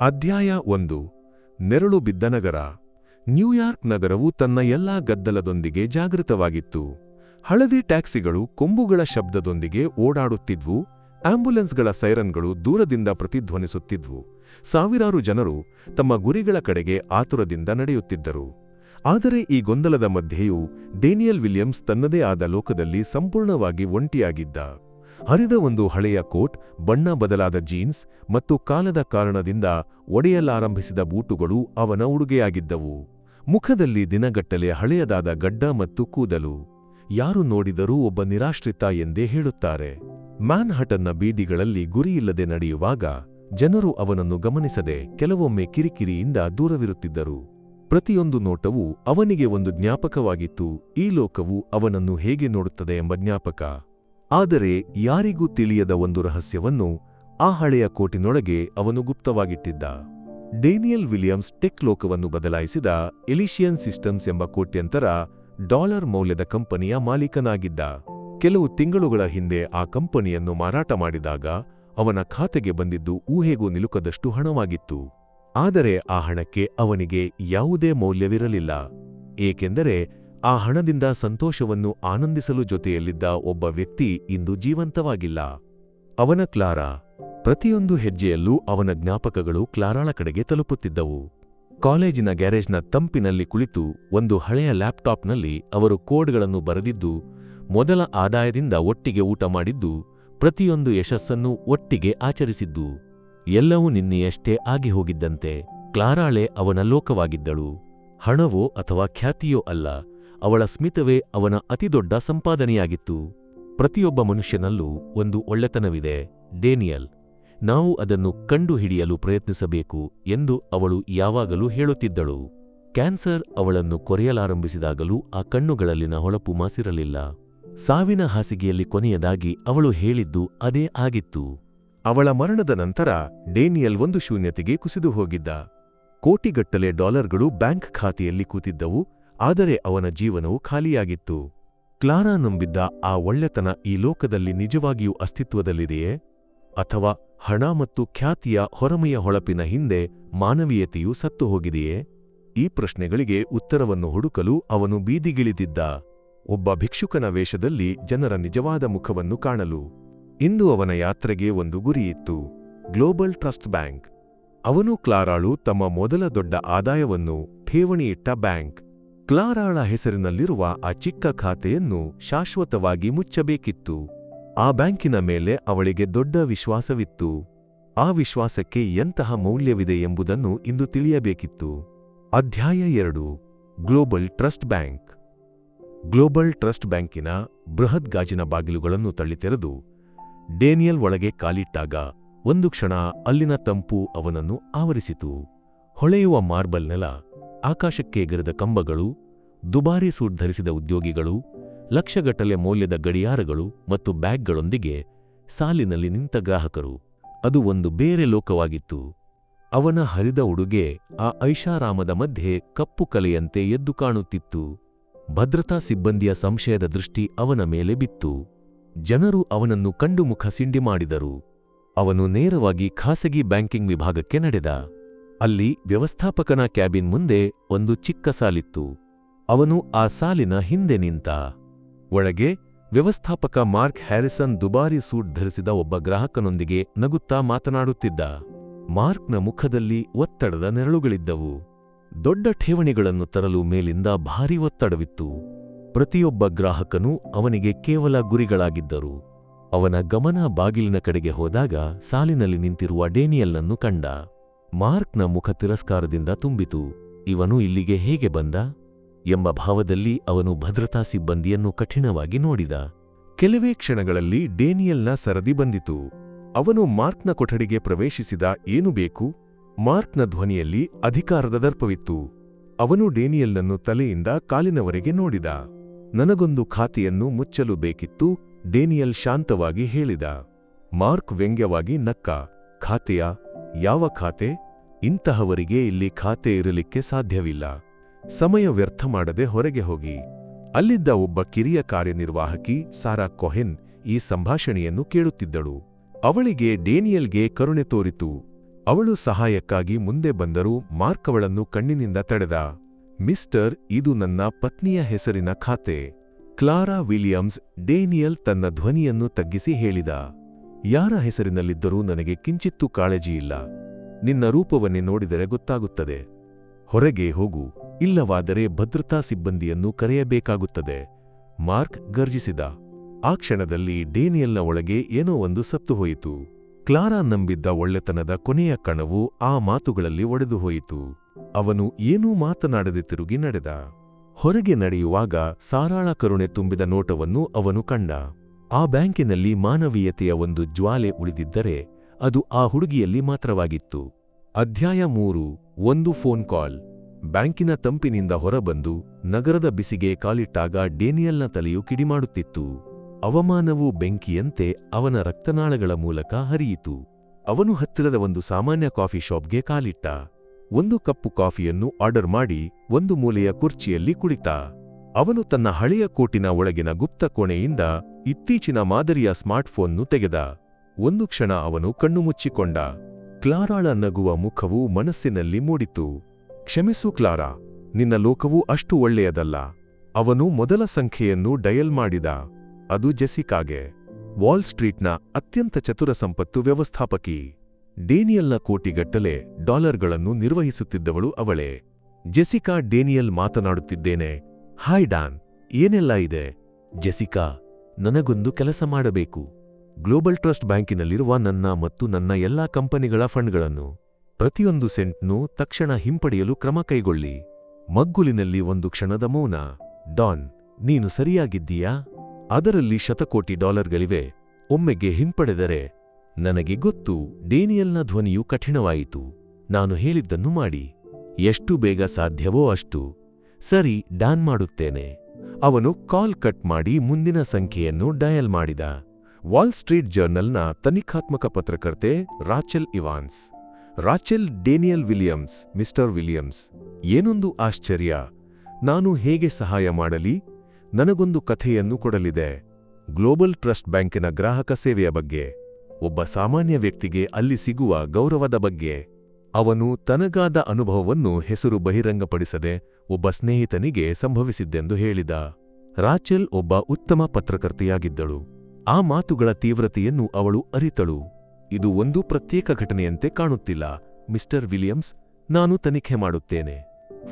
ಅಧ್ಯಾಯ ಒಂದು. ನೆರಳು ಬಿದ್ದ ನಗರ. ನ್ಯೂಯಾರ್ಕ್ ನಗರವು ತನ್ನ ಎಲ್ಲಾ ಗದ್ದಲದೊಂದಿಗೆ ಜಾಗೃತವಾಗಿತ್ತು. ಹಳದಿ ಟ್ಯಾಕ್ಸಿಗಳು ಕೊಂಬುಗಳ ಶಬ್ದದೊಂದಿಗೆ ಓಡಾಡುತ್ತಿದ್ವು. ಆಂಬ್ಯುಲೆನ್ಸ್ಗಳ ಸೈರನ್ಗಳು ದೂರದಿಂದ ಪ್ರತಿಧ್ವನಿಸುತ್ತಿದ್ವು. ಸಾವಿರಾರು ಜನರು ತಮ್ಮ ಗುರಿಗಳ ಕಡೆಗೆ ಆತುರದಿಂದ ನಡೆಯುತ್ತಿದ್ದರು. ಆದರೆ ಈ ಗೊಂದಲದ ಮಧ್ಯೆಯೂ ಡೇನಿಯಲ್ ವಿಲಿಯಮ್ಸ್ ತನ್ನದೇ ಆದ ಲೋಕದಲ್ಲಿ ಸಂಪೂರ್ಣವಾಗಿ ಒಂಟಿಯಾಗಿದ್ದ. ಹರಿದ ಒಂದು ಹಳೆಯ ಕೋಟ್, ಬಣ್ಣ ಬದಲಾದ ಜೀನ್ಸ್ ಮತ್ತು ಕಾಲದ ಕಾರಣದಿಂದ ಒಡೆಯಲಾರಂಭಿಸಿದ ಬೂಟುಗಳು ಅವನ ಉಡುಗೆಯಾಗಿದ್ದವು. ಮುಖದಲ್ಲಿ ದಿನಗಟ್ಟಲೆ ಹಳೆಯದಾದ ಗಡ್ಡ ಮತ್ತು ಕೂದಲು. ಯಾರು ನೋಡಿದರೂ ಒಬ್ಬ ನಿರಾಶ್ರಿತ ಎಂದೇ ಹೇಳುತ್ತಾರೆ. ಮ್ಯಾನ್ಹಟನ್ನ ಬೀದಿಗಳಲ್ಲಿ ಗುರಿಯಿಲ್ಲದೆ ನಡೆಯುವಾಗ ಜನರು ಅವನನ್ನು ಗಮನಿಸದೆ ಕೆಲವೊಮ್ಮೆ ಕಿರಿಕಿರಿಯಿಂದ ದೂರವಿರುತ್ತಿದ್ದರು. ಪ್ರತಿಯೊಂದು ನೋಟವೂ ಅವನಿಗೆ ಒಂದು ಜ್ಞಾಪಕವಾಗಿತ್ತು. ಈ ಲೋಕವು ಅವನನ್ನು ಹೇಗೆ ನೋಡುತ್ತದೆ ಎಂಬ ಜ್ಞಾಪಕ. ಆದರೆ ಯಾರಿಗೂ ತಿಳಿಯದ ಒಂದು ರಹಸ್ಯವನ್ನು ಆ ಹಳೆಯ ಕೋಟಿನೊಳಗೆ ಅವನು ಗುಪ್ತವಾಗಿಟ್ಟಿದ್ದ. ಡೇನಿಯಲ್ ವಿಲಿಯಮ್ಸ್ ಟೆಕ್ ಲೋಕವನ್ನು ಬದಲಾಯಿಸಿದ ಎಲಿಷಿಯನ್ ಸಿಸ್ಟಮ್ಸ್ ಎಂಬ ಕೋಟ್ಯಂತರ ಡಾಲರ್ ಮೌಲ್ಯದ ಕಂಪನಿಯ ಮಾಲೀಕನಾಗಿದ್ದ. ಕೆಲವು ತಿಂಗಳುಗಳ ಹಿಂದೆ ಆ ಕಂಪನಿಯನ್ನು ಮಾರಾಟ ಮಾಡಿದಾಗ ಅವನ ಖಾತೆಗೆ ಬಂದಿದ್ದು ಊಹೆಗೂ ನಿಲುಕದಷ್ಟು ಹಣವಾಗಿತ್ತು. ಆದರೆ ಆ ಹಣಕ್ಕೆ ಅವನಿಗೆ ಯಾವುದೇ ಮೌಲ್ಯವಿರಲಿಲ್ಲ. ಏಕೆಂದರೆ ಆ ಹಣದಿಂದ ಸಂತೋಷವನ್ನು ಆನಂದಿಸಲು ಜೊತೆಯಲ್ಲಿದ್ದ ಒಬ್ಬ ವ್ಯಕ್ತಿ ಇಂದು ಜೀವಂತವಾಗಿಲ್ಲ. ಅವನ ಕ್ಲಾರಾ, ಪ್ರತಿಯೊಂದು ಹೆಜ್ಜೆಯಲ್ಲೂ ಅವನ ಜ್ಞಾಪಕಗಳು ಕ್ಲಾರಾಳ ಕಡೆಗೆ ತಲುಪುತ್ತಿದ್ದವು. ಕಾಲೇಜಿನ ಗ್ಯಾರೇಜ್ನ ತಂಪಿನಲ್ಲಿ ಕುಳಿತು ಒಂದು ಹಳೆಯ ಲ್ಯಾಪ್ಟಾಪ್ನಲ್ಲಿ ಅವರು ಕೋಡ್ಗಳನ್ನು ಬರೆದಿದ್ದು, ಮೊದಲ ಆದಾಯದಿಂದ ಒಟ್ಟಿಗೆ ಊಟ ಮಾಡಿದ್ದು, ಪ್ರತಿಯೊಂದು ಯಶಸ್ಸನ್ನು ಒಟ್ಟಿಗೆ ಆಚರಿಸಿದ್ದು. ಎಲ್ಲವೂ ನಿನ್ನೆಯಷ್ಟೇ ಆಗಿ ಹೋಗಿದ್ದಂತೆ ಕ್ಲಾರಾಳೆ ಅವನ ಲೋಕವಾಗಿದ್ದಳು. ಹಣವೋ ಅಥವಾ ಖ್ಯಾತಿಯೋ ಅಲ್ಲ ಅವಳ ಸ್ಮಿತವೇ ಅವನ ಅತಿದೊಡ್ಡ ಸಂಪಾದನೆಯಾಗಿತ್ತು. ಪ್ರತಿಯೊಬ್ಬ ಮನುಷ್ಯನಲ್ಲೂ ಒಂದು ಒಳ್ಳೆತನವಿದೆ. ಡೇನಿಯಲ್, ನಾವು ಅದನ್ನು ಕಂಡುಹಿಡಿಯಲು ಪ್ರಯತ್ನಿಸಬೇಕು ಎಂದು ಅವಳು ಯಾವಾಗಲೂ ಹೇಳುತ್ತಿದ್ದಳು. ಕ್ಯಾನ್ಸರ್ ಅವಳನ್ನು ಕೊರೆಯಲಾರಂಭಿಸಿದಾಗಲೂ ಆ ಕಣ್ಣುಗಳಲ್ಲಿನ ಹೊಳಪು ಮಾಸಿರಲಿಲ್ಲ. ಸಾವಿನ ಹಾಸಿಗೆಯಲ್ಲಿ ಕೊನೆಯದಾಗಿ ಅವಳು ಹೇಳಿದ್ದು ಅದೇ ಆಗಿತ್ತು. ಅವಳ ಮರಣದ ನಂತರ ಡೇನಿಯಲ್ ಒಂದು ಶೂನ್ಯತೆಗೆ ಕುಸಿದು ಹೋಗಿದ್ದ. ಕೋಟಿಗಟ್ಟಲೆ ಡಾಲರ್ಗಳು ಬ್ಯಾಂಕ್ ಖಾತೆಯಲ್ಲಿ ಕೂತಿದ್ದವು. ಆದರೆ ಅವನ ಜೀವನವು ಖಾಲಿಯಾಗಿತ್ತು. ಕ್ಲಾರಾ ನಂಬಿದ್ದ ಆ ಒಳ್ಳೆತನ ಈ ಲೋಕದಲ್ಲಿ ನಿಜವಾಗಿಯೂ ಅಸ್ತಿತ್ವದಲ್ಲಿದೆಯೇ? ಅಥವಾ ಹಣ ಮತ್ತು ಖ್ಯಾತಿಯ ಹೊರಮೆಯ ಹೊಳಪಿನ ಹಿಂದೆ ಮಾನವೀಯತೆಯು ಸತ್ತು ಹೋಗಿದೆಯೇ? ಈ ಪ್ರಶ್ನೆಗಳಿಗೆ ಉತ್ತರವನ್ನು ಹುಡುಕಲು ಅವನು ಬೀದಿಗಿಳಿದಿದ್ದ ಒಬ್ಬ ಭಿಕ್ಷುಕನ ವೇಷದಲ್ಲಿ ಜನರ ನಿಜವಾದ ಮುಖವನ್ನು ಕಾಣಲು. ಇಂದು ಅವನ ಯಾತ್ರೆಗೆ ಒಂದು ಗುರಿಯಿತ್ತು. Global trust bank. ಅವನು ಕ್ಲಾರಾಳು ತಮ್ಮ ಮೊದಲ ದೊಡ್ಡ ಆದಾಯವನ್ನು ಠೇವಣಿಯಿಟ್ಟ ಬ್ಯಾಂಕ್. ಕ್ಲಾರಾಳ ಹೆಸರಿನಲ್ಲಿರುವ ಆ ಚಿಕ್ಕ ಖಾತೆಯನ್ನು ಶಾಶ್ವತವಾಗಿ ಮುಚ್ಚಬೇಕಿತ್ತು. ಆ ಬ್ಯಾಂಕಿನ ಮೇಲೆ ಅವಳಿಗೆ ದೊಡ್ಡ ವಿಶ್ವಾಸವಿತ್ತು. ಆ ವಿಶ್ವಾಸಕ್ಕೆ ಎಂತಹ ಮೌಲ್ಯವಿದೆ ಎಂಬುದನ್ನು ಇಂದು ತಿಳಿಯಬೇಕಿತ್ತು. ಅಧ್ಯಾಯ ಎರಡು, global trust bank. Global trust ಬ್ಯಾಂಕಿನ ಬೃಹತ್ ಗಾಜಿನ ಬಾಗಿಲುಗಳನ್ನು ತಳ್ಳಿತೆರೆದು, ಡೇನಿಯಲ್ ಒಳಗೆ ಕಾಲಿಟ್ಟಾಗ ಒಂದು ಕ್ಷಣ ಅಲ್ಲಿನ ತಂಪು ಅವನನ್ನು ಆವರಿಸಿತು. ಹೊಳೆಯುವ ಮಾರ್ಬಲ್ ನೆಲ ಆಕಾಶಕ್ಕೆ ಎಗರಿದ ಕಂಬಗಳು, ದುಬಾರಿ ಸೂಟ್ ಧರಿಸಿದ ಉದ್ಯೋಗಿಗಳು, ಲಕ್ಷಗಟ್ಟಲೆ ಮೌಲ್ಯದ ಗಡಿಯಾರಗಳು ಮತ್ತು ಬ್ಯಾಗ್ಗಳೊಂದಿಗೆ ಸಾಲಿನಲ್ಲಿ ನಿಂತ ಗ್ರಾಹಕರು. ಅದು ಒಂದು ಬೇರೆ ಲೋಕವಾಗಿತ್ತು. ಅವನ ಹರಿದ ಉಡುಗೆ ಆ ಐಷಾರಾಮದ ಮಧ್ಯೆ ಕಪ್ಪು ಕಲೆಯಂತೆ ಎದ್ದು ಕಾಣುತ್ತಿತ್ತು. ಭದ್ರತಾ ಸಿಬ್ಬಂದಿಯ ಸಂಶಯದ ದೃಷ್ಟಿ ಅವನ ಮೇಲೆ ಬಿತ್ತು. ಜನರು ಅವನನ್ನು ಕಂಡುಮುಖ ಸಿಂಡಿ ಮಾಡಿದರು. ಅವನು ನೇರವಾಗಿ ಖಾಸಗಿ ಬ್ಯಾಂಕಿಂಗ್ ವಿಭಾಗಕ್ಕೆ ನಡೆದ. ಅಲ್ಲಿ ವ್ಯವಸ್ಥಾಪಕನ ಕ್ಯಾಬಿನ್ ಮುಂದೆ ಒಂದು ಚಿಕ್ಕ ಸಾಲಿತ್ತು. ಅವನು ಆ ಸಾಲಿನ ಹಿಂದೆ ನಿಂತ. ಒಳಗೆ ವ್ಯವಸ್ಥಾಪಕ ಮಾರ್ಕ್ ಹ್ಯಾರಿಸನ್ ದುಬಾರಿ ಸೂಟ್ ಧರಿಸಿದ ಒಬ್ಬ ಗ್ರಾಹಕನೊಂದಿಗೆ ನಗುತ್ತಾ ಮಾತನಾಡುತ್ತಿದ್ದ. ಮಾರ್ಕ್ನ ಮುಖದಲ್ಲಿ ಒತ್ತಡದ ನೆರಳುಗಳಿದ್ದವು. ದೊಡ್ಡ ಠೇವಣಿಗಳನ್ನು ತರಲು ಮೇಲಿಂದ ಭಾರೀ ಒತ್ತಡವಿತ್ತು. ಪ್ರತಿಯೊಬ್ಬ ಗ್ರಾಹಕನೂ ಅವನಿಗೆ ಕೇವಲ ಗುರಿಗಳಾಗಿದ್ದರು. ಅವನ ಗಮನ ಬಾಗಿಲಿನ ಕಡೆಗೆ ಹೋದಾಗ ಸಾಲಿನಲ್ಲಿ ನಿಂತಿರುವ ಡೇನಿಯಲ್ಲನ್ನು ಕಂಡ. ಮಾರ್ಕ್ನ ಮುಖ ತಿರಸ್ಕಾರದಿಂದ ತುಂಬಿತು. ಇವನು ಇಲ್ಲಿಗೆ ಹೇಗೆ ಬಂದ? ಎಂಬ ಭಾವದಲ್ಲಿ ಅವನು ಭದ್ರತಾ ಸಿಬ್ಬಂದಿಯನ್ನು ಕಠಿಣವಾಗಿ ನೋಡಿದ. ಕೆಲವೇ ಕ್ಷಣಗಳಲ್ಲಿ ಡೇನಿಯಲ್ನ ಸರದಿ ಬಂದಿತು. ಅವನು ಮಾರ್ಕ್ನ ಕೊಠಡಿಗೆ ಪ್ರವೇಶಿಸಿದ ಏನು ಬೇಕು? ಮಾರ್ಕ್ನ ಧ್ವನಿಯಲ್ಲಿ ಅಧಿಕಾರದ ದರ್ಪವಿತ್ತು. ಅವನು ಡೇನಿಯಲ್ನನ್ನು ತಲೆಯಿಂದ ಕಾಲಿನವರೆಗೆ ನೋಡಿದ. ನನಗೊಂದು ಖಾತೆಯನ್ನು ಮುಚ್ಚಲು ಬೇಕಿತ್ತು, ಡೇನಿಯಲ್ ಶಾಂತವಾಗಿ ಹೇಳಿದ. ಮಾರ್ಕ್ ವ್ಯಂಗ್ಯವಾಗಿ ನಕ್ಕ, ಖಾತೆಯ? ಯಾವ ಖಾತೆ? ಇಂತಹವರಿಗೆ ಇಲ್ಲಿ ಖಾತೆ ಇರಲಿಕ್ಕೆ ಸಾಧ್ಯವಿಲ್ಲ. ಸಮಯ ವ್ಯರ್ಥ ಮಾಡದೆ ಹೊರಗೆ ಹೋಗಿ. ಅಲ್ಲಿದ್ದ ಒಬ್ಬ ಕಿರಿಯ ಕಾರ್ಯನಿರ್ವಾಹಕಿ ಸಾರಾ ಕೊಹೆನ್ ಈ ಸಂಭಾಷಣೆಯನ್ನು ಕೇಳುತ್ತಿದ್ದಳು. ಅವಳಿಗೆ ಡೇನಿಯಲ್ಗೆ ಕರುಣೆ ತೋರಿತು. ಅವಳು ಸಹಾಯಕ್ಕಾಗಿ ಮುಂದೆ ಬಂದರೂ ಮಾರ್ಕ್ ಅವಳನ್ನು ಕಣ್ಣಿನಿಂದ ತಡೆದ. ಮಿಸ್ಟರ್, ಇದು ನನ್ನ ಪತ್ನಿಯ ಹೆಸರಿನ ಖಾತೆ. ಕ್ಲಾರಾ ವಿಲಿಯಮ್ಸ್, ಡೇನಿಯಲ್ ತನ್ನ ಧ್ವನಿಯನ್ನು ತಗ್ಗಿಸಿ ಹೇಳಿದ. ಯಾರ ಹೆಸರಿನಲ್ಲಿದ್ದರೂ ನನಗೆ ಕಿಂಚಿತ್ತೂ ಕಾಳಜಿಯಿಲ್ಲ ನಿನ್ನ ರೂಪವನ್ನೇ ನೋಡಿದರೆ ಗೊತ್ತಾಗುತ್ತದೆ. ಹೊರಗೆ ಹೋಗು, ಇಲ್ಲವಾದರೆ ಭದ್ರತಾ ಸಿಬ್ಬಂದಿಯನ್ನು ಕರೆಯಬೇಕಾಗುತ್ತದೆ. ಮಾರ್ಕ್ ಗರ್ಜಿಸಿದ. ಆ ಕ್ಷಣದಲ್ಲಿ ಡೇನಿಯಲ್ನ ಒಳಗೆ ಏನೋ ಒಂದು ಸತ್ತು ಹೋಯಿತು. ಕ್ಲಾರಾ ನಂಬಿದ್ದ ಒಳ್ಳೆತನದ ಕೊನೆಯ ಕಣವು ಆ ಮಾತುಗಳಲ್ಲಿ ಒಡೆದು ಹೋಯಿತು. ಅವನು ಏನೂ ಮಾತನಾಡದೆ ತಿರುಗಿ ನಡೆದ. ಹೊರಗೆ ನಡೆಯುವಾಗ ಸಾರಾಳ ಕರುಣೆ ತುಂಬಿದ ನೋಟವನ್ನು ಅವನು ಕಂಡ. ಆ ಬ್ಯಾಂಕಿನಲ್ಲಿ ಮಾನವೀಯತೆಯ ಒಂದು ಜ್ವಾಲೆ ಉಳಿದಿದ್ದರೆ ಅದು ಆ ಹುಡುಗಿಯಲ್ಲಿ ಮಾತ್ರವಾಗಿತ್ತು. ಅಧ್ಯಾಯ ಮೂರು, ಒಂದು ಫೋನ್ ಕಾಲ್. ಬ್ಯಾಂಕಿನ ತಂಪಿನಿಂದ ಹೊರಬಂದು ನಗರದ ಬಿಸಿಗೆ ಕಾಲಿಟ್ಟಾಗ ಡೇನಿಯಲ್ನ ತಲೆಯು ಕಿಡಿಮಾಡುತ್ತಿತ್ತು. ಅವಮಾನವು ಬೆಂಕಿಯಂತೆ ಅವನ ರಕ್ತನಾಳಗಳ ಮೂಲಕ ಹರಿಯಿತು. ಅವನು ಹತ್ತಿರದ ಒಂದು ಸಾಮಾನ್ಯ ಕಾಫಿ ಶಾಪ್ಗೆ ಕಾಲಿಟ್ಟ. ಒಂದು ಕಪ್ಪು ಕಾಫಿಯನ್ನು ಆರ್ಡರ್ ಮಾಡಿ ಒಂದು ಮೂಲೆಯ ಕುರ್ಚಿಯಲ್ಲಿ ಕುಳಿತ. ಅವನು ತನ್ನ ಹಳೆಯ ಕೋಟಿನ ಒಳಗಿನ ಗುಪ್ತ ಕೋಣೆಯಿಂದ ಇತ್ತೀಚಿನ ಮಾದರಿಯ ಸ್ಮಾರ್ಟ್ಫೋನ್ನು ತೆಗೆದ. ಒಂದು ಕ್ಷಣ ಅವನು ಕಣ್ಣು ಮುಚ್ಚಿಕೊಂಡ ಕ್ಲಾರಾಳ ನಗುವ ಮುಖವು ಮನಸ್ಸಿನಲ್ಲಿ ಮೂಡಿತು. ಕ್ಷಮಿಸು ಕ್ಲಾರಾ, ನಿನ್ನ ಲೋಕವು ಅಷ್ಟು ಒಳ್ಳೆಯದಲ್ಲ. ಅವನು ಮೊದಲ ಸಂಖ್ಯೆಯನ್ನು ಡಯಲ್ ಮಾಡಿದ. ಅದು ಜೆಸಿಕಾಗೆ ವಾಲ್ ಸ್ಟ್ರೀಟ್ನ ಅತ್ಯಂತ ಚತುರ ಸಂಪತ್ತು ವ್ಯವಸ್ಥಾಪಕಿ. ಡೇನಿಯಲ್ನ ಕೋಟಿಗಟ್ಟಲೆ ಡಾಲರ್ಗಳನ್ನು ನಿರ್ವಹಿಸುತ್ತಿದ್ದವಳು ಅವಳೇ. ಜೆಸಿಕಾ ಡೇನಿಯಲ್ ಮಾತನಾಡುತ್ತಿದ್ದೇನೆ. ಹಾಯ್ ಡಾನ್, ಏನೆಲ್ಲ ಇದೆ? ಜೆಸಿಕಾ ನನಗೊಂದು ಕೆಲಸ ಮಾಡಬೇಕು. ಗ್ಲೋಬಲ್ ಟ್ರಸ್ಟ್ ಬ್ಯಾಂಕಿನಲ್ಲಿರುವ ನನ್ನ ಮತ್ತು ನನ್ನ ಎಲ್ಲಾ ಕಂಪನಿಗಳ ಫಂಡ್ಗಳನ್ನು ಪ್ರತಿಯೊಂದು ಸೆಂಟ್ನೂ ತಕ್ಷಣ ಹಿಂಪಡೆಯಲು ಕ್ರಮ ಕೈಗೊಳ್ಳಿ. ಮಗ್ಗುಲಿನಲ್ಲಿ ಒಂದು ಕ್ಷಣದ ಮೌನ. ಡಾನ್, ನೀನು ಸರಿಯಾಗಿದ್ದೀಯಾ? ಅದರಲ್ಲಿ ಶತಕೋಟಿ ಡಾಲರ್ಗಳಿವೆ. ಒಮ್ಮೆಗೆ ಹಿಂಪಡೆದರೆ ನನಗೆ ಗೊತ್ತು, ಡೇನಿಯಲ್ನ ಧ್ವನಿಯು ಕಠಿಣವಾಯಿತು. ನಾನು ಹೇಳಿದ್ದನ್ನು ಮಾಡಿ. ಎಷ್ಟು ಬೇಗ ಸಾಧ್ಯವೋ ಅಷ್ಟು. ಸರಿ, ಡಾನ್ ಮಾಡುತ್ತೇನೆ. ಅವನು ಕಾಲ್ ಕಟ್ ಮಾಡಿ ಮುಂದಿನ ಸಂಖ್ಯೆಯನ್ನು ಡಯಲ್ ಮಾಡಿದ. ವಾಲ್ ಸ್ಟ್ರೀಟ್ ಜರ್ನಲ್ನ ತನಿಖಾತ್ಮಕ ಪತ್ರಕರ್ತೆ Rachel Evans. Rachel Daniel Williams, mister Williams, ಏನೊಂದು ಆಶ್ಚರ್ಯ? ನಾನು ಹೇಗೆ ಸಹಾಯ ಮಾಡಲಿ? ನನಗೊಂದು ಕಥೆಯನ್ನು ಕೊಡಲಿದೆ. ಗ್ಲೋಬಲ್ ಟ್ರಸ್ಟ್ ಬ್ಯಾಂಕಿನ ಗ್ರಾಹಕ ಸೇವೆಯ ಬಗ್ಗೆ. ಒಬ್ಬ ಸಾಮಾನ್ಯ ವ್ಯಕ್ತಿಗೆ ಅಲ್ಲಿ ಸಿಗುವ ಗೌರವದ ಬಗ್ಗೆ. ಅವನು ತನಗಾದ ಅನುಭವವನ್ನು ಹೆಸರು ಬಹಿರಂಗಪಡಿಸದೆ ಒಬ್ಬ ಸ್ನೇಹಿತನಿಗೆ ಸಂಭವಿಸಿದ್ದೆಂದು ಹೇಳಿದ. ರಾಚೆಲ್ ಒಬ್ಬ ಉತ್ತಮ ಪತ್ರಕರ್ತೆಯಾಗಿದ್ದಳು. ಆ ಮಾತುಗಳ ತೀವ್ರತೆಯನ್ನು ಅವಳು ಅರಿತಳು. ಇದು ಒಂದು ಪ್ರತ್ಯೇಕ ಘಟನೆಯಂತೆ ಕಾಣುತ್ತಿಲ್ಲ. ಮಿಸ್ಟರ್ ವಿಲಿಯಮ್ಸ್, ನಾನು ತನಿಖೆ ಮಾಡುತ್ತೇನೆ.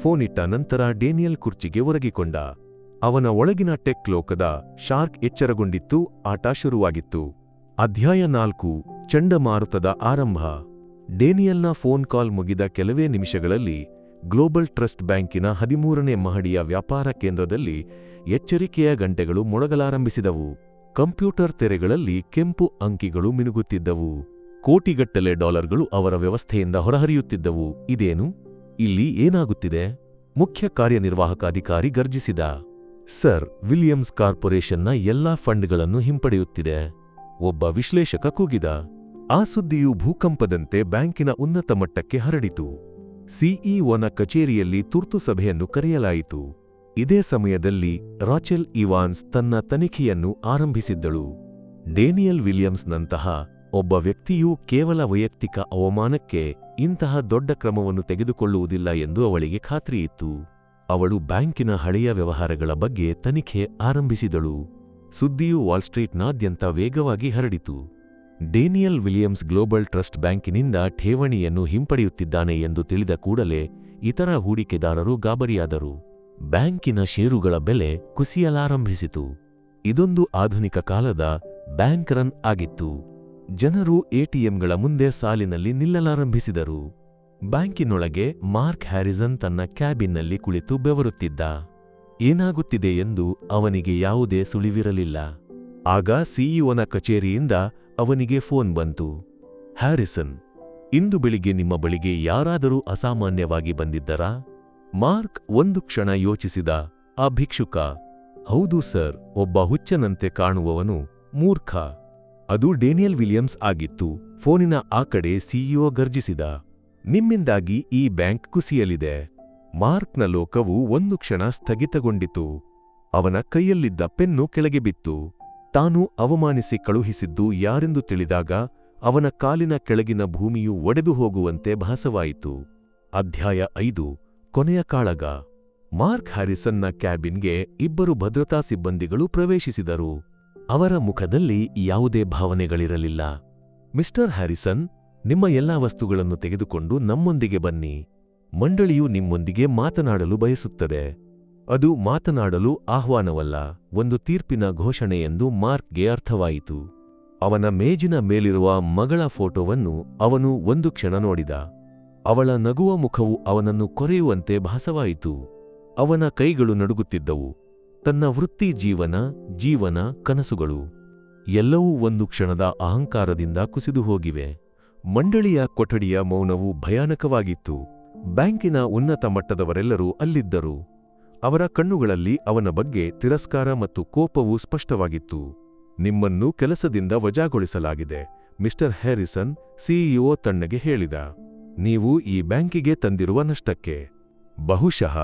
ಫೋನಿಟ್ಟ ನಂತರ ಡೇನಿಯಲ್ ಕುರ್ಚಿಗೆ ಒರಗಿಕೊಂಡ. ಅವನ ಒಳಗಿನ ಟೆಕ್ ಲೋಕದ ಶಾರ್ಕ್ ಎಚ್ಚರಗೊಂಡಿತ್ತು, ಆಟ ಶುರುವಾಗಿತ್ತು. ಅಧ್ಯಾಯ ನಾಲ್ಕು, ಚಂಡಮಾರುತದ ಆರಂಭ. ಡೇನಿಯಲ್ನ ಫೋನ್ ಕಾಲ್ ಮುಗಿದ ಕೆಲವೇ ನಿಮಿಷಗಳಲ್ಲಿ ಗ್ಲೋಬಲ್ ಟ್ರಸ್ಟ್ ಬ್ಯಾಂಕಿನ ಹದಿಮೂರನೇ ಮಹಡಿಯ ವ್ಯಾಪಾರ ಕೇಂದ್ರದಲ್ಲಿ ಎಚ್ಚರಿಕೆಯ ಗಂಟೆಗಳು ಮೊಳಗಲಾರಂಭಿಸಿದವು. ಕಂಪ್ಯೂಟರ್ ತೆರೆಗಳಲ್ಲಿ ಕೆಂಪು ಅಂಕಿಗಳು ಮಿನುಗುತ್ತಿದ್ದವು. ಕೋಟಿಗಟ್ಟಲೆ ಡಾಲರ್ಗಳು ಅವರ ವ್ಯವಸ್ಥೆಯಿಂದ ಹೊರಹರಿಯುತ್ತಿದ್ದವು. ಇದೇನು? ಇಲ್ಲಿ ಏನಾಗುತ್ತಿದೆ? ಮುಖ್ಯ ಕಾರ್ಯನಿರ್ವಾಹಕ ಅಧಿಕಾರಿ ಗರ್ಜಿಸಿದ. ಸರ್, ವಿಲಿಯಮ್ಸ್ ಕಾರ್ಪೊರೇಷನ್ನ ಎಲ್ಲಾ ಫಂಡ್ಗಳನ್ನು ಹಿಂಪಡೆಯುತ್ತಿದೆ. ಒಬ್ಬ ವಿಶ್ಲೇಷಕ ಕೂಗಿದ. ಆ ಸುದ್ದಿಯು ಭೂಕಂಪದಂತೆ ಬ್ಯಾಂಕಿನ ಉನ್ನತ ಮಟ್ಟಕ್ಕೆ ಹರಡಿತು. ಸಿಇಒನ ಕಚೇರಿಯಲ್ಲಿ ತುರ್ತು ಸಭೆಯನ್ನು ಕರೆಯಲಾಯಿತು. ಇದೇ ಸಮಯದಲ್ಲಿ ರಾಚೆಲ್ ಇವಾನ್ಸ್ ತನ್ನ ತನಿಖೆಯನ್ನು ಆರಂಭಿಸಿದ್ದಳು. ಡೇನಿಯಲ್ ವಿಲಿಯಮ್ಸ್ನಂತಹ ಒಬ್ಬ ವ್ಯಕ್ತಿಯು ಕೇವಲ ವೈಯಕ್ತಿಕ ಅವಮಾನಕ್ಕೆ ಇಂತಹ ದೊಡ್ಡ ಕ್ರಮವನ್ನು ತೆಗೆದುಕೊಳ್ಳುವುದಿಲ್ಲ ಎಂದು ಅವಳಿಗೆ ಖಾತ್ರಿಯಿತ್ತು ಅವಳು ಬ್ಯಾಂಕಿನ ಹಳೆಯ ವ್ಯವಹಾರಗಳ ಬಗ್ಗೆ ತನಿಖೆ ಆರಂಭಿಸಿದಳು. ಸುದ್ದಿಯು ವಾಲ್ಸ್ಟ್ರೀಟ್ನಾದ್ಯಂತ ವೇಗವಾಗಿ ಹರಡಿತು. ಡೇನಿಯಲ್ ವಿಲಿಯಮ್ಸ್ ಗ್ಲೋಬಲ್ ಟ್ರಸ್ಟ್ ಬ್ಯಾಂಕಿನಿಂದ ಠೇವಣಿಯನ್ನು ಹಿಂಪಡೆಯುತ್ತಿದ್ದಾನೆ ಎಂದು ತಿಳಿದ ಕೂಡಲೇ ಇತರ ಹೂಡಿಕೆದಾರರು ಗಾಬರಿಯಾದರು. ಬ್ಯಾಂಕಿನ ಷೇರುಗಳ ಬೆಲೆ ಕುಸಿಯಲಾರಂಭಿಸಿತು. ಇದೊಂದು ಆಧುನಿಕ ಕಾಲದ ಬ್ಯಾಂಕ್ ರನ್ ಆಗಿತ್ತು. ಜನರು ಎಟಿಎಂಗಳ ಮುಂದೆ ಸಾಲಿನಲ್ಲಿ ನಿಲ್ಲಲಾರಂಭಿಸಿದರು. ಬ್ಯಾಂಕಿನೊಳಗೆ ಮಾರ್ಕ್ ಹ್ಯಾರಿಸನ್ ತನ್ನ ಕ್ಯಾಬಿನ್ನಲ್ಲಿ ಕುಳಿತು ಬೆವರುತ್ತಿದ್ದ. ಏನಾಗುತ್ತಿದೆ ಎಂದು ಅವನಿಗೆ ಯಾವುದೇ ಸುಳಿವಿರಲಿಲ್ಲ. ಆಗ ಸಿಇಒನ ಕಚೇರಿಯಿಂದ ಅವನಿಗೆ ಫೋನ್ ಬಂತು. ಹ್ಯಾರಿಸನ್, ಇಂದು ಬೆಳಿಗ್ಗೆ ನಿಮ್ಮ ಬಳಿಗೆ ಯಾರಾದರೂ ಅಸಾಮಾನ್ಯವಾಗಿ ಬಂದಿದ್ದರಾ? ಮಾರ್ಕ್ ಒಂದು ಕ್ಷಣ ಯೋಚಿಸಿದ. ಆ ಭಿಕ್ಷುಕ. ಹೌದು ಸರ್, ಒಬ್ಬ ಹುಚ್ಚನಂತೆ ಕಾಣುವವನು ಮೂರ್ಖ. ಅದು ಡೇನಿಯಲ್ ವಿಲಿಯಮ್ಸ್ ಆಗಿತ್ತು. ಫೋನಿನ ಆ ಕಡೆ ಸಿಇಒ ಗರ್ಜಿಸಿದ. ನಿಮ್ಮಿಂದಾಗಿ ಈ ಬ್ಯಾಂಕ್ ಕುಸಿಯಲಿದೆ. ಮಾರ್ಕ್ನ ಲೋಕವು ಒಂದು ಕ್ಷಣ ಸ್ಥಗಿತಗೊಂಡಿತು. ಅವನ ಕೈಯಲ್ಲಿದ್ದ ಪೆನ್ನು ಕೆಳಗೆ ಬಿತ್ತು. ತಾನು ಅವಮಾನಿಸಿ ಕಳುಹಿಸಿದ್ದು ಯಾರೆಂದು ತಿಳಿದಾಗ ಅವನ ಕಾಲಿನ ಕೆಳಗಿನ ಭೂಮಿಯು ಒಡೆದು ಹೋಗುವಂತೆ ಭಾಸವಾಯಿತು. ಅಧ್ಯಾಯ ಐದು, ಕೊನೆಯ ಕಾಳಗ. ಮಾರ್ಕ್ ಹ್ಯಾರಿಸನ್ನ ಕ್ಯಾಬಿನ್ಗೆ ಇಬ್ಬರು ಭದ್ರತಾ ಸಿಬ್ಬಂದಿಗಳು ಪ್ರವೇಶಿಸಿದರು. ಅವರ ಮುಖದಲ್ಲಿ ಯಾವುದೇ ಭಾವನೆಗಳಿರಲಿಲ್ಲ. ಮಿಸ್ಟರ್ ಹ್ಯಾರಿಸನ್, ನಿಮ್ಮ ಎಲ್ಲಾ ವಸ್ತುಗಳನ್ನು ತೆಗೆದುಕೊಂಡು ನಮ್ಮೊಂದಿಗೆ ಬನ್ನಿ. ಮಂಡಳಿಯು ನಿಮ್ಮೊಂದಿಗೆ ಮಾತನಾಡಲು ಬಯಸುತ್ತದೆ. ಅದು ಮಾತನಾಡಲು ಆಹ್ವಾನವಲ್ಲ ಒಂದು ತೀರ್ಪಿನ ಘೋಷಣೆ ಎಂದು ಮಾರ್ಕ್ಗೆ ಅರ್ಥವಾಯಿತು. ಅವನ ಮೇಜಿನ ಮೇಲಿರುವ ಮಗಳ ಫೋಟೋವನ್ನು ಅವನು ಒಂದು ಕ್ಷಣ ನೋಡಿದ. ಅವಳ ನಗುವ ಮುಖವು ಅವನನ್ನು ಕೊರೆಯುವಂತೆ ಭಾಸವಾಯಿತು. ಅವನ ಕೈಗಳು ನಡುಗುತ್ತಿದ್ದವು. ತನ್ನ ವೃತ್ತಿ ಜೀವನ ಜೀವನ ಕನಸುಗಳು. ಎಲ್ಲವೂ ಒಂದು ಕ್ಷಣದ ಅಹಂಕಾರದಿಂದ ಕುಸಿದು ಹೋಗಿವೆ. ಮಂಡಳಿಯ ಕೊಠಡಿಯ ಮೌನವು ಭಯಾನಕವಾಗಿತ್ತು. ಬ್ಯಾಂಕಿನ ಉನ್ನತ ಮಟ್ಟದವರೆಲ್ಲರೂ ಅಲ್ಲಿದ್ದರು. ಅವರ ಕಣ್ಣುಗಳಲ್ಲಿ ಅವನ ಬಗ್ಗೆ ತಿರಸ್ಕಾರ ಮತ್ತು ಕೋಪವು ಸ್ಪಷ್ಟವಾಗಿತ್ತು. ನಿಮ್ಮನ್ನು ಕೆಲಸದಿಂದ ವಜಾಗೊಳಿಸಲಾಗಿದೆ, ಮಿಸ್ಟರ್ ಹ್ಯಾರಿಸನ್, ಸಿಇಒ ತಣ್ಣಗೆ ಹೇಳಿದ. ನೀವು ಈ ಬ್ಯಾಂಕಿಗೆ ತಂದಿರುವ ನಷ್ಟಕ್ಕೆ. ಬಹುಶಃ,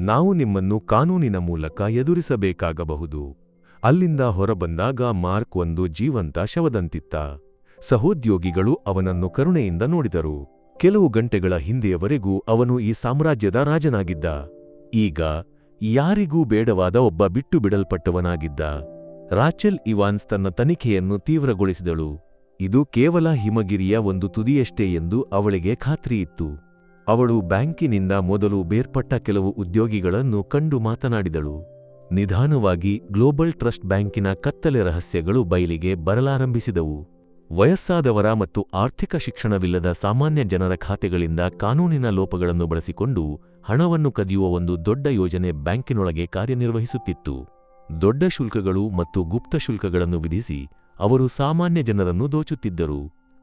ನಾವು ನಿಮ್ಮನ್ನು ಕಾನೂನಿನ ಮೂಲಕ ಎದುರಿಸಬೇಕಾಗಬಹುದು. ಅಲ್ಲಿಂದ ಹೊರಬಂದಾಗ ಮಾರ್ಕ್ ಒಂದು ಜೀವಂತ ಶವದಂತಿತ್ತ. ಸಹೋದ್ಯೋಗಿಗಳು ಅವನನ್ನು ಕರುಣೆಯಿಂದ ನೋಡಿದರು. ಕೆಲವು ಗಂಟೆಗಳ ಹಿಂದೆಯವರೆಗೂ ಅವನು ಈ ಸಾಮ್ರಾಜ್ಯದ ರಾಜನಾಗಿದ್ದ. ಈಗ ಯಾರಿಗೂ ಬೇಡವಾದ ಒಬ್ಬ ಬಿಟ್ಟು ಬಿಡಲ್ಪಟ್ಟವನಾಗಿದ್ದ ರಾಚೆಲ್ ಇವಾನ್ಸ್ ತನ್ನ ತನಿಖೆಯನ್ನು ತೀವ್ರಗೊಳಿಸಿದಳು. ಇದು ಕೇವಲ ಹಿಮಗಿರಿಯ ಒಂದು ತುದಿಯಷ್ಟೇ ಎಂದು ಅವಳಿಗೆ ಖಾತ್ರಿಯಿತ್ತು ಅವಳು ಬ್ಯಾಂಕಿನಿಂದ ಮೊದಲು ಬೇರ್ಪಟ್ಟ ಕೆಲವು ಉದ್ಯೋಗಿಗಳನ್ನು ಕಂಡು ಮಾತನಾಡಿದಳು. ನಿಧಾನವಾಗಿ ಗ್ಲೋಬಲ್ ಟ್ರಸ್ಟ್ ಬ್ಯಾಂಕಿನ ಕತ್ತಲೆ ರಹಸ್ಯಗಳು ಬಯಲಿಗೆ ಬರಲಾರಂಭಿಸಿದವು. ವಯಸ್ಸಾದವರ ಮತ್ತು ಆರ್ಥಿಕ ಶಿಕ್ಷಣವಿಲ್ಲದ ಸಾಮಾನ್ಯ ಜನರ ಖಾತೆಗಳಿಂದ ಕಾನೂನಿನ ಲೋಪಗಳನ್ನು ಬಳಸಿಕೊಂಡು ಹಣವನ್ನು ಕದಿಯುವ ಒಂದು ದೊಡ್ಡ ಯೋಜನೆ ಬ್ಯಾಂಕಿನೊಳಗೆ ಕಾರ್ಯನಿರ್ವಹಿಸುತ್ತಿತ್ತು. ದೊಡ್ಡ ಶುಲ್ಕಗಳು ಮತ್ತು ಗುಪ್ತ ಶುಲ್ಕಗಳನ್ನು ವಿಧಿಸಿ ಅವರು ಸಾಮಾನ್ಯ ಜನರನ್ನು ದೋಚುತ್ತಿದ್ದರು.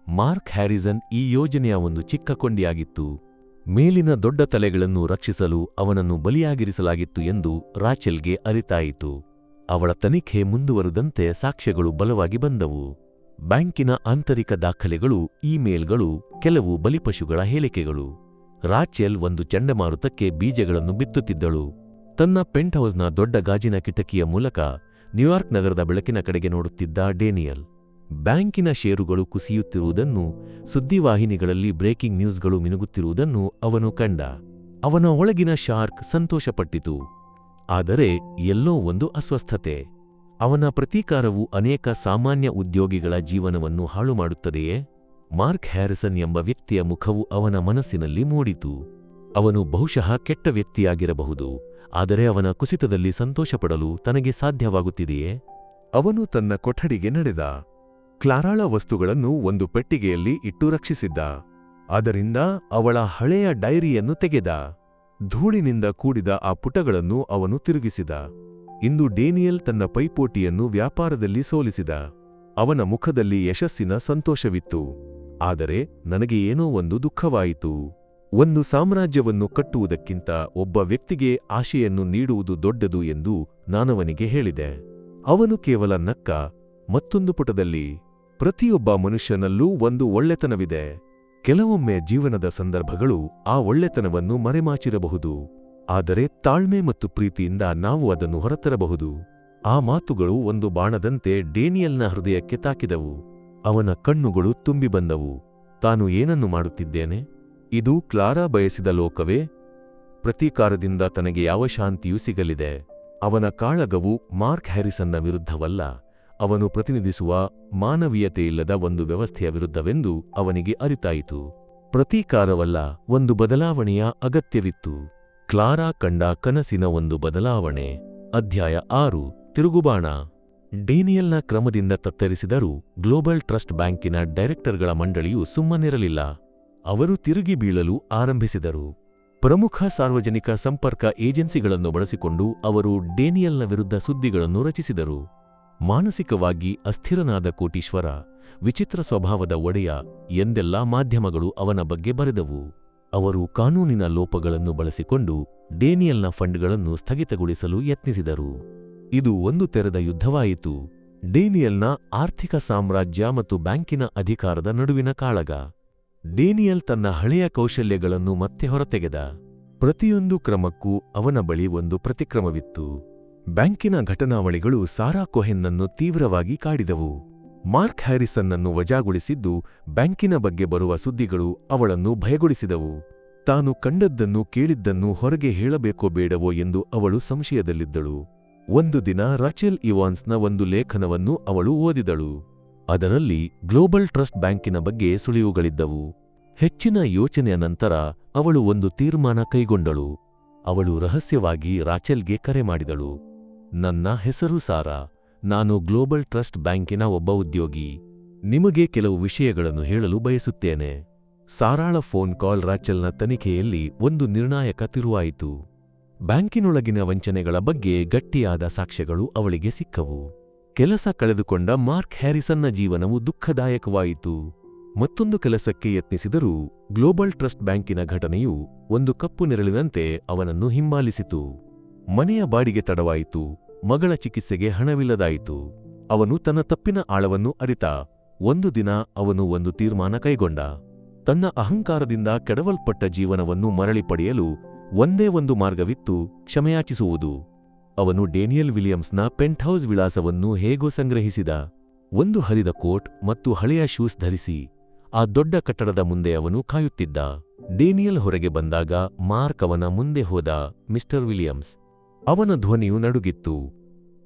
ಮಾರ್ಕ್ ಹ್ಯಾರಿಸನ್ ಈ ಯೋಜನೆಯ ಒಂದು ಚಿಕ್ಕ ಕೊಂಡಿಯಾಗಿತ್ತು. ಮೇಲಿನ ದೊಡ್ಡ ತಲೆಗಳನ್ನು ರಕ್ಷಿಸಲು ಅವನನ್ನು ಬಲಿಯಾಗಿರಿಸಲಾಗಿತ್ತು ಎಂದು ರಾಚೆಲ್ಗೆ ಅರಿತಾಯಿತು. ಅವಳ ತನಿಖೆ ಮುಂದುವರೆದಂತೆ ಸಾಕ್ಷ್ಯಗಳು ಬಲವಾಗಿ ಬಂದವು. ಬ್ಯಾಂಕಿನ ಆಂತರಿಕ ದಾಖಲೆಗಳು, ಇಮೇಲ್ಗಳು, ಕೆಲವು ಬಲಿಪಶುಗಳ ಹೇಳಿಕೆಗಳು. ರಾಚೆಲ್ ಒಂದು ಚಂಡಮಾರುತಕ್ಕೆ ಬೀಜಗಳನ್ನು ಬಿತ್ತುತ್ತಿದ್ದಳು. ತನ್ನ ಪೆಂಟ್ ಹೌಸ್ನ ದೊಡ್ಡ ಗಾಜಿನ ಕಿಟಕಿಯ ಮೂಲಕ ನ್ಯೂಯಾರ್ಕ್ ನಗರದ ಬೆಳಕಿನ ಕಡೆಗೆ ನೋಡುತ್ತಿದ್ದ ಡೇನಿಯಲ್. ಬ್ಯಾಂಕಿನ ಷೇರುಗಳು ಕುಸಿಯುತ್ತಿರುವುದನ್ನು, ಸುದ್ದಿವಾಹಿನಿಗಳಲ್ಲಿ ಬ್ರೇಕಿಂಗ್ ನ್ಯೂಸ್ಗಳು ಮಿನುಗುತ್ತಿರುವುದನ್ನು ಅವನು ಕಂಡ. ಅವನ ಒಳಗಿನ ಶಾರ್ಕ್ ಸಂತೋಷಪಟ್ಟಿತು. ಆದರೆ ಎಲ್ಲೋ ಒಂದು ಅಸ್ವಸ್ಥತೆ. ಅವನ ಪ್ರತೀಕಾರವು ಅನೇಕ ಸಾಮಾನ್ಯ ಉದ್ಯೋಗಿಗಳ ಜೀವನವನ್ನು ಹಾಳು ಮಾಡುತ್ತದೆಯೇ ಮಾರ್ಕ್ ಹ್ಯಾರಿಸನ್ ಎಂಬ ವ್ಯಕ್ತಿಯ ಮುಖವು ಅವನ ಮನಸ್ಸಿನಲ್ಲಿ ಮೂಡಿತು. ಅವನು ಬಹುಶಃ ಕೆಟ್ಟ ವ್ಯಕ್ತಿಯಾಗಿರಬಹುದು, ಆದರೆ ಅವನ ಕುಸಿತದಲ್ಲಿ ಸಂತೋಷಪಡಲು ತನಗೆ ಸಾಧ್ಯವಾಗುತ್ತಿದೆಯೇ? ಅವನು ತನ್ನ ಕೊಠಡಿಗೆ ನಡೆದ. ಕ್ಲಾರಾಳ ವಸ್ತುಗಳನ್ನು ಒಂದು ಪೆಟ್ಟಿಗೆಯಲ್ಲಿ ಇಟ್ಟು ರಕ್ಷಿಸಿದ್ದ. ಅದರಿಂದ ಅವಳ ಹಳೆಯ ಡೈರಿಯನ್ನು ತೆಗೆದ. ಧೂಳಿನಿಂದ ಕೂಡಿದ ಆ ಪುಟಗಳನ್ನು ಅವನು ತಿರುಗಿಸಿದ. ಇಂದು ಡೇನಿಯಲ್ ತನ್ನ ಪೈಪೋಟಿಯನ್ನು ವ್ಯಾಪಾರದಲ್ಲಿ ಸೋಲಿಸಿದ. ಅವನ ಮುಖದಲ್ಲಿ ಯಶಸ್ಸಿನ ಸಂತೋಷವಿತ್ತು. ಆದರೆ ನನಗೆ ಏನೋ ಒಂದು ದುಃಖವಾಯಿತು. ಒಂದು ಸಾಮ್ರಾಜ್ಯವನ್ನು ಕಟ್ಟುವುದಕ್ಕಿಂತ ಒಬ್ಬ ವ್ಯಕ್ತಿಗೆ ಆಶೆಯನ್ನು ನೀಡುವುದು ದೊಡ್ಡದು ಎಂದು ನಾನವನಿಗೆ ಹೇಳಿದೆ. ಅವನು ಕೇವಲ ನಕ್ಕ, ಮತ್ತೊಂದು ಪುಟದಲ್ಲಿ, ಪ್ರತಿಯೊಬ್ಬ ಮನುಷ್ಯನಲ್ಲೂ ಒಂದು ಒಳ್ಳೆತನವಿದೆ. ಕೆಲವೊಮ್ಮೆ ಜೀವನದ ಸಂದರ್ಭಗಳು ಆ ಒಳ್ಳೆತನವನ್ನು ಮರೆಮಾಚಿರಬಹುದು. ಆದರೆ ತಾಳ್ಮೆ ಮತ್ತು ಪ್ರೀತಿಯಿಂದ ನಾವು ಅದನ್ನು ಹೊರತರಬಹುದು. ಆ ಮಾತುಗಳು ಒಂದು ಬಾಣದಂತೆ ಡೇನಿಯಲ್ನ ಹೃದಯಕ್ಕೆ ತಾಕಿದವು. ಅವನ ಕಣ್ಣುಗಳು ತುಂಬಿ ಬಂದವು. ತಾನು ಏನನ್ನು ಮಾಡುತ್ತಿದ್ದೇನೆ? ಇದು ಕ್ಲಾರಾ ಬಯಸಿದ ಲೋಕವೇ? ಪ್ರತೀಕಾರದಿಂದ ತನಗೆ ಯಾವ ಶಾಂತಿಯೂ ಸಿಗಲಿದೆ. ಅವನ ಕಾಳಗವು ಮಾರ್ಕ್ ಹ್ಯಾರಿಸನ್ನ ವಿರುದ್ಧವಲ್ಲ. ಅವನು ಪ್ರತಿನಿಧಿಸುವ ಮಾನವೀಯತೆಯಿಲ್ಲದ ಒಂದು ವ್ಯವಸ್ಥೆಯ ವಿರುದ್ಧವೆಂದು ಅವನಿಗೆ ಅರಿತಾಯಿತು. ಪ್ರತೀಕಾರವಲ್ಲ, ಒಂದು ಬದಲಾವಣೆಯ ಅಗತ್ಯವಿತ್ತು. ಕ್ಲಾರಾ ಕಂಡ ಕನಸಿನ ಒಂದು ಬದಲಾವಣೆ. ಅಧ್ಯಾಯ ಆರು, ತಿರುಗುಬಾಣ. ಡೇನಿಯಲ್ನ ಕ್ರಮದಿಂದ ತತ್ತರಿಸಿದರೂ ಗ್ಲೋಬಲ್ ಟ್ರಸ್ಟ್ ಬ್ಯಾಂಕಿನ ಡೈರೆಕ್ಟರ್ಗಳ ಮಂಡಳಿಯು ಸುಮ್ಮನಿರಲಿಲ್ಲ. ಅವರು ತಿರುಗಿ ಬೀಳಲು ಆರಂಭಿಸಿದರು. ಪ್ರಮುಖ ಸಾರ್ವಜನಿಕ ಸಂಪರ್ಕ ಏಜೆನ್ಸಿಗಳನ್ನು ಬಳಸಿಕೊಂಡು ಅವರು ಡೇನಿಯಲ್ನ ವಿರುದ್ಧ ಸುದ್ದಿಗಳನ್ನು ರಚಿಸಿದರು. ಮಾನಸಿಕವಾಗಿ ಅಸ್ಥಿರನಾದ ಕೋಟೀಶ್ವರ, ವಿಚಿತ್ರ ಸ್ವಭಾವದ ಒಡೆಯ ಎಂದೆಲ್ಲಾ ಮಾಧ್ಯಮಗಳು ಅವನ ಬಗ್ಗೆ ಬರೆದವು. ಅವರು ಕಾನೂನಿನ ಲೋಪಗಳನ್ನು ಬಳಸಿಕೊಂಡು ಡೇನಿಯಲ್ನ ಫಂಡ್ಗಳನ್ನು ಸ್ಥಗಿತಗೊಳಿಸಲು ಯತ್ನಿಸಿದರು. ಇದು ಒಂದು ತೆರೆದ ಯುದ್ಧವಾಯಿತು. ಡೇನಿಯಲ್ನ ಆರ್ಥಿಕ ಸಾಮ್ರಾಜ್ಯ ಮತ್ತು ಬ್ಯಾಂಕಿನ ಅಧಿಕಾರದ ನಡುವಿನ ಕಾಳಗ. ಡೇನಿಯಲ್ ತನ್ನ ಹಳೆಯ ಕೌಶಲ್ಯಗಳನ್ನು ಮತ್ತೆ ಹೊರತೆಗೆದ. ಪ್ರತಿಯೊಂದು ಕ್ರಮಕ್ಕೂ ಅವನ ಬಳಿ ಒಂದು ಪ್ರತಿಕ್ರಮವಿತ್ತು. ಬ್ಯಾಂಕಿನ ಘಟನಾವಳಿಗಳು ಸಾರಾ ಕೊಹೆನ್ನನ್ನು ತೀವ್ರವಾಗಿ ಕಾಡಿದವು. ಮಾರ್ಕ್ ಹ್ಯಾರಿಸನ್ನನ್ನು ವಜಾಗೊಳಿಸಿದ್ದು ಬ್ಯಾಂಕಿನ ಬಗ್ಗೆ ಬರುವ ಸುದ್ದಿಗಳು ಅವಳನ್ನು ಭಯಗೊಳಿಸಿದವು. ತಾನು ಕಂಡದ್ದನ್ನು ಕೇಳಿದ್ದನ್ನು ಹೊರಗೆ ಹೇಳಬೇಕೋ ಬೇಡವೋ ಎಂದು ಅವಳು ಸಂಶಯದಲ್ಲಿದ್ದಳು. ಒಂದು ದಿನ ರಾಚೆಲ್ ಇವಾನ್ಸ್ನ ಒಂದು ಲೇಖನವನ್ನು ಅವಳು ಓದಿದಳು. ಅದರಲ್ಲಿ ಗ್ಲೋಬಲ್ ಟ್ರಸ್ಟ್ ಬ್ಯಾಂಕಿನ ಬಗ್ಗೆ ಸುಳಿವುಗಳಿದ್ದವು. ಹೆಚ್ಚಿನ ಯೋಚನೆಯ ನಂತರ ಅವಳು ಒಂದು ತೀರ್ಮಾನ ಕೈಗೊಂಡಳು. ಅವಳು ರಹಸ್ಯವಾಗಿ ರಾಚೆಲ್ಗೆ ಕರೆ ಮಾಡಿದಳು. ನನ್ನ ಹೆಸರು ಸಾರಾ. ನಾನು ಗ್ಲೋಬಲ್ ಟ್ರಸ್ಟ್ ಬ್ಯಾಂಕಿನ ಒಬ್ಬ ಉದ್ಯೋಗಿ. ನಿಮಗೆ ಕೆಲವು ವಿಷಯಗಳನ್ನು ಹೇಳಲು ಬಯಸುತ್ತೇನೆ. ಸಾರಾಳ ಫೋನ್ ಕಾಲ್ ರಾಚೆಲ್ನ ತನಿಖೆಯಲ್ಲಿ ಒಂದು ನಿರ್ಣಾಯಕ ತಿರುವಾಯಿತು. ಬ್ಯಾಂಕಿನೊಳಗಿನ ವಂಚನೆಗಳ ಬಗ್ಗೆ ಗಟ್ಟಿಯಾದ ಸಾಕ್ಷ್ಯಗಳು ಅವಳಿಗೆ ಸಿಕ್ಕವು. ಕೆಲಸ ಕಳೆದುಕೊಂಡ ಮಾರ್ಕ್ ಹ್ಯಾರಿಸನ್ನ ಜೀವನವು ದುಃಖದಾಯಕವಾಯಿತು. ಮತ್ತೊಂದು ಕೆಲಸಕ್ಕೆ ಯತ್ನಿಸಿದರೂ ಗ್ಲೋಬಲ್ ಟ್ರಸ್ಟ್ ಬ್ಯಾಂಕಿನ ಘಟನೆಯು ಒಂದು ಕಪ್ಪು ನೆರಳಿನಂತೆ ಅವನನ್ನು ಹಿಂಬಾಲಿಸಿತು. ಮನೆಯ ಬಾಡಿಗೆ ತಡವಾಯಿತು, ಮಗಳ ಚಿಕಿತ್ಸೆಗೆ ಹಣವಿಲ್ಲದಾಯಿತು. ಅವನು ತನ್ನ ತಪ್ಪಿನ ಆಳವನ್ನು ಅರಿತ, ಒಂದು ದಿನ ಅವನು ಒಂದು ತೀರ್ಮಾನ ಕೈಗೊಂಡ. ತನ್ನ ಅಹಂಕಾರದಿಂದ ಕೆಡವಲ್ಪಟ್ಟ ಜೀವನವನ್ನು ಮರಳಿ ಪಡೆಯಲು ಒಂದೇ ಒಂದು ಮಾರ್ಗವಿತ್ತು ಕ್ಷಮೆಯಾಚಿಸುವುದು. ಅವನು ಡೇನಿಯಲ್ ವಿಲಿಯಮ್ಸ್ನ ಪೆಂಟ್ಹೌಸ್ ವಿಳಾಸವನ್ನು ಹೇಗೋ ಸಂಗ್ರಹಿಸಿದ. ಒಂದು ಹರಿದ ಕೋಟ್ ಮತ್ತು ಹಳೆಯ ಶೂಸ್ ಧರಿಸಿ, ಆ ದೊಡ್ಡ ಕಟ್ಟಡದ ಮುಂದೆ ಅವನು ಕಾಯುತ್ತಿದ್ದ. ಡೇನಿಯಲ್ ಹೊರಗೆ ಬಂದಾಗ ಮಾರ್ಕ್ ಅವನ ಮುಂದೆ ಹೋದ ಮಿಸ್ಟರ್ ವಿಲಿಯಮ್ಸ್. ಅವನ ಧ್ವನಿಯು ನಡುಗಿತ್ತು.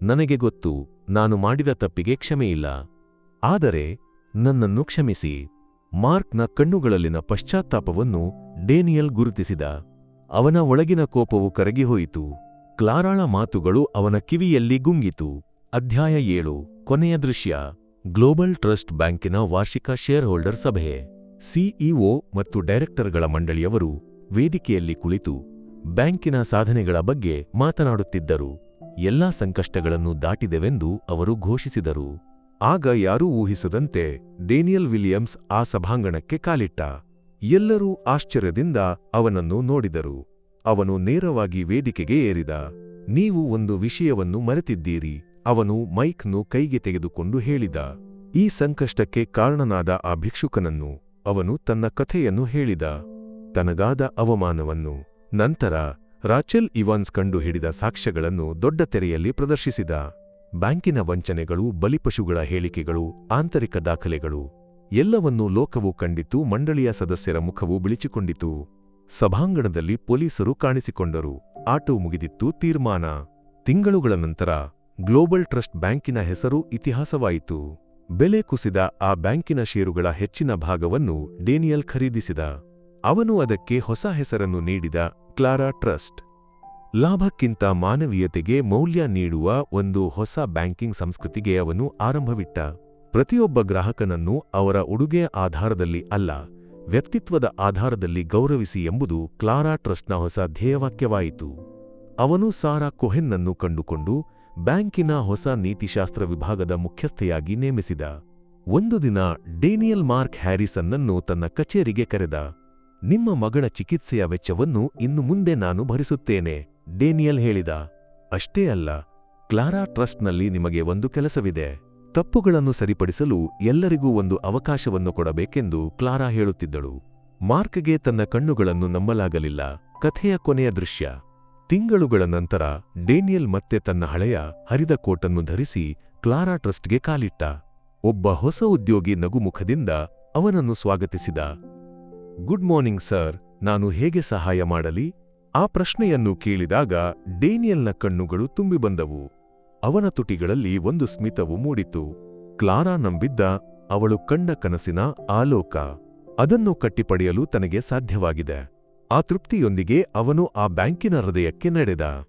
ನನಗೆ ಗೊತ್ತು, ನಾನು ಮಾಡಿದ ತಪ್ಪಿಗೆ ಕ್ಷಮೆಯಿಲ್ಲ. ಆದರೆ, ನನ್ನನ್ನು ಕ್ಷಮಿಸಿ. ಮಾರ್ಕ್ನ ಕಣ್ಣುಗಳಲ್ಲಿನ ಪಶ್ಚಾತ್ತಾಪವನ್ನು ಡೇನಿಯಲ್ ಗುರುತಿಸಿದ. ಅವನ ಒಳಗಿನ ಕೋಪವು ಕರಗಿಹೋಯಿತು ಕ್ಲಾರಾಳ ಮಾತುಗಳು ಅವನ ಕಿವಿಯಲ್ಲಿ ಗುಂಗಿತು. ಅಧ್ಯಾಯ ಏಳು, ಕೊನೆಯ ದೃಶ್ಯ. ಗ್ಲೋಬಲ್ ಟ್ರಸ್ಟ್ ಬ್ಯಾಂಕಿನ ವಾರ್ಷಿಕ ಶೇರ್ ಹೋಲ್ಡರ್ ಸಭೆ. ಸಿಇಒ ಮತ್ತು ಡೈರೆಕ್ಟರ್ಗಳ ಮಂಡಳಿಯವರು ವೇದಿಕೆಯಲ್ಲಿ ಕುಳಿತು ಬ್ಯಾಂಕಿನ ಸಾಧನೆಗಳ ಬಗ್ಗೆ ಮಾತನಾಡುತ್ತಿದ್ದರು. ಎಲ್ಲಾ ಸಂಕಷ್ಟಗಳನ್ನು ದಾಟಿದೆವೆಂದು ಅವರು ಘೋಷಿಸಿದರು. ಆಗ ಯಾರೂ ಊಹಿಸದಂತೆ ಡೇನಿಯಲ್ ವಿಲಿಯಮ್ಸ್ ಆ ಸಭಾಂಗಣಕ್ಕೆ ಕಾಲಿಟ್ಟ. ಎಲ್ಲರೂ ಆಶ್ಚರ್ಯದಿಂದ ಅವನನ್ನು ನೋಡಿದರು. ಅವನು ನೇರವಾಗಿ ವೇದಿಕೆಗೆ ಏರಿದ. ನೀವು ಒಂದು ವಿಷಯವನ್ನು ಮರೆತಿದ್ದೀರಿ, ಅವನು ಮೈಕ್ನು ಕೈಗೆ ತೆಗೆದುಕೊಂಡು ಹೇಳಿದ. ಈ ಸಂಕಷ್ಟಕ್ಕೆ ಕಾರಣನಾದ ಆ ಭಿಕ್ಷುಕನನ್ನು ಅವನು ತನ್ನ ಕಥೆಯನ್ನು ಹೇಳಿದ. ತನಗಾದ ಅವಮಾನವನ್ನು. ನಂತರ ರಾಚೆಲ್ ಇವಾನ್ಸ್ ಕಂಡು ಹಿಡಿದ ಸಾಕ್ಷ್ಯಗಳನ್ನು ದೊಡ್ಡ ತೆರೆಯಲ್ಲಿ ಪ್ರದರ್ಶಿಸಿದ. ಬ್ಯಾಂಕಿನ ವಂಚನೆಗಳು, ಬಲಿಪಶುಗಳ ಹೇಳಿಕೆಗಳು, ಆಂತರಿಕ ದಾಖಲೆಗಳು ಎಲ್ಲವನ್ನೂ ಲೋಕವು ಕಂಡಿತು, ಮಂಡಳಿಯ ಸದಸ್ಯರ ಮುಖವು ಬಿಳಿಚಿಕೊಂಡಿತು. ಸಭಾಂಗಣದಲ್ಲಿ ಪೊಲೀಸರು ಕಾಣಿಸಿಕೊಂಡರು. ಆಟೋ ಮುಗಿದಿತ್ತು. ತೀರ್ಮಾನ. ತಿಂಗಳುಗಳ ನಂತರ ಗ್ಲೋಬಲ್ ಟ್ರಸ್ಟ್ ಬ್ಯಾಂಕಿನ ಹೆಸರು ಇತಿಹಾಸವಾಯಿತು. ಬೆಲೆ ಕುಸಿದ ಆ ಬ್ಯಾಂಕಿನ ಷೇರುಗಳ ಹೆಚ್ಚಿನ ಭಾಗವನ್ನು ಡೇನಿಯಲ್ ಖರೀದಿಸಿದ. ಅವನು ಅದಕ್ಕೆ ಹೊಸ ಹೆಸರನ್ನು ನೀಡಿದ ಕ್ಲಾರಾ ಟ್ರಸ್ಟ್. ಲಾಭಕ್ಕಿಂತ ಮಾನವೀಯತೆಗೆ ಮೌಲ್ಯ ನೀಡುವ ಒಂದು ಹೊಸ ಬ್ಯಾಂಕಿಂಗ್ ಸಂಸ್ಕೃತಿಗೆ ಅವನು ಆರಂಭವಿಟ್ಟ. ಪ್ರತಿಯೊಬ್ಬ ಗ್ರಾಹಕನನ್ನು ಅವರ ಉಡುಗೆಯ ಆಧಾರದಲ್ಲಿ ಅಲ್ಲ, ವ್ಯಕ್ತಿತ್ವದ ಆಧಾರದಲ್ಲಿ ಗೌರವಿಸಿ ಎಂಬುದು ಕ್ಲಾರಾ ಟ್ರಸ್ಟ್ನ ಹೊಸ ಧ್ಯೇಯವಾಕ್ಯವಾಯಿತು. ಅವನು ಸಾರಾ ಕೊಹೆನ್ನನ್ನು ಕಂಡುಕೊಂಡು ಬ್ಯಾಂಕಿನ ಹೊಸ ನೀತಿಶಾಸ್ತ್ರ ವಿಭಾಗದ ಮುಖ್ಯಸ್ಥೆಯಾಗಿ ನೇಮಿಸಿದ. ಒಂದು ದಿನ ಡೇನಿಯಲ್ ಮಾರ್ಕ್ ಹ್ಯಾರಿಸನ್ನನ್ನು ತನ್ನ ಕಚೇರಿಗೆ ಕರೆದ. ನಿಮ್ಮ ಮಗಳ ಚಿಕಿತ್ಸೆಯ ವೆಚ್ಚವನ್ನು ಇನ್ನು ಮುಂದೆ ನಾನು ಭರಿಸುತ್ತೇನೆ, ಡೇನಿಯಲ್ ಹೇಳಿದ. ಅಷ್ಟೇ ಅಲ್ಲ, ಕ್ಲಾರಾ ಟ್ರಸ್ಟ್ನಲ್ಲಿ ನಿಮಗೆ ಒಂದು ಕೆಲಸವಿದೆ. ತಪ್ಪುಗಳನ್ನು ಸರಿಪಡಿಸಲು ಎಲ್ಲರಿಗೂ ಒಂದು ಅವಕಾಶವನ್ನು ಕೊಡಬೇಕೆಂದು ಕ್ಲಾರಾ ಹೇಳುತ್ತಿದ್ದಳು. ಮಾರ್ಕ್ಗೆ ತನ್ನ ಕಣ್ಣುಗಳನ್ನು ನಂಬಲಾಗಲಿಲ್ಲ. ಕಥೆಯ ಕೊನೆಯ ದೃಶ್ಯ. ತಿಂಗಳುಗಳ ನಂತರ ಡೇನಿಯಲ್ ಮತ್ತೆ ತನ್ನ ಹಳೆಯ ಹರಿದ ಕೋಟನ್ನು ಧರಿಸಿ ಕ್ಲಾರಾ ಟ್ರಸ್ಟ್ಗೆ ಕಾಲಿಟ್ಟ. ಒಬ್ಬ ಹೊಸ ಉದ್ಯೋಗಿ ನಗುಮುಖದಿಂದ ಅವನನ್ನು ಸ್ವಾಗತಿಸಿದ. ಗುಡ್ ಮಾರ್ನಿಂಗ್ ಸರ್, ನಾನು ಹೇಗೆ ಸಹಾಯ ಮಾಡಲಿ? ಆ ಪ್ರಶ್ನೆಯನ್ನು ಕೇಳಿದಾಗ ಡೇನಿಯಲ್ನ ಕಣ್ಣುಗಳು ತುಂಬಿಬಂದವು ಅವನ ತುಟಿಗಳಲ್ಲಿ ಒಂದು ಸ್ಮಿತವು ಮೂಡಿತು. ಕ್ಲಾರಾ ನಂಬಿದ್ದ ಅವಳು ಕಂಡ ಕನಸಿನ ಆಲೋಕ ಅದನ್ನು ಕಟ್ಟಿಪಡೆಯಲು ತನಗೆ ಸಾಧ್ಯವಾಗಿದೆ. ಆ ತೃಪ್ತಿಯೊಂದಿಗೆ ಅವನು ಆ ಬ್ಯಾಂಕಿನ ಹೃದಯಕ್ಕೆ ನಡೆದ.